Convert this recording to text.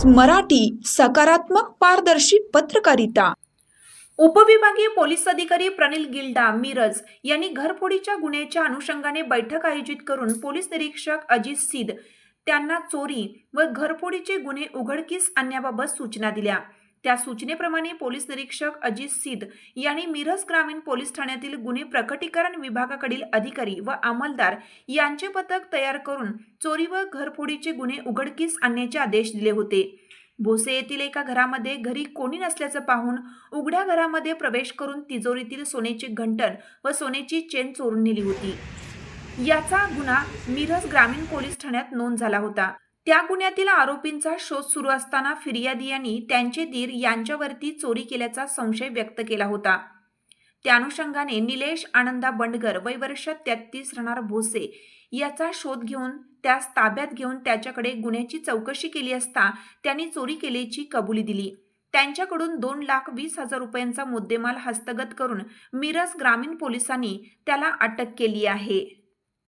News Marathi सकारात्मक पारदर्शी पत्रकारिता. उपविभागीय पोलीस अधिकारी प्रनिल गिल्डा मिरज यांनी घरफोडीच्या गुन्ह्याच्या अनुषंगाने बैठक आयोजित करून पोलीस निरीक्षक अजित सिद त्यांना चोरी व घरफोडीचे गुन्हे उघडकीस आणण्याबाबत सूचना दिल्या. त्या सूचनेप्रमाणे पोलीस निरीक्षक अजित सिद यांनी मिरज ग्रामीण पोलीस ठाण्यातील गुन्हे प्रकटीकरण विभागाकडील अधिकारी व अंमलदार यांचे पथक तयार करून चोरी व घरफोडीचे गुन्हे उघडकीस आणण्याचे आदेश दिले होते. भोसे येथील एका घरामध्ये घरी कोणी नसल्याचं पाहून उघड्या घरामध्ये प्रवेश करून तिजोरीतील सोन्याचे घंटण व सोन्याची चेन चोरून नेली होती. याचा गुन्हा मिरज ग्रामीण पोलीस ठाण्यात नोंद झाला होता. त्या गुन्ह्यातील आरोपींचा शोध सुरू असताना फिर्यादी यांनी त्यांचे दीर यांच्यावरती चोरी केल्याचा संशय व्यक्त केला होता. त्या अनुषंगाने निलेश आनंदा बंडगर वय वर्ष तेहतीस राहणार भोसे याचा शोध घेऊन त्यास ताब्यात घेऊन त्याच्याकडे गुन्ह्याची चौकशी केली असता त्यांनी चोरी केल्याची कबुली दिली. त्यांच्याकडून दोन लाख वीस हजार रुपयांचा मुद्देमाल हस्तगत करून मिरज ग्रामीण पोलिसांनी त्याला अटक केली आहे.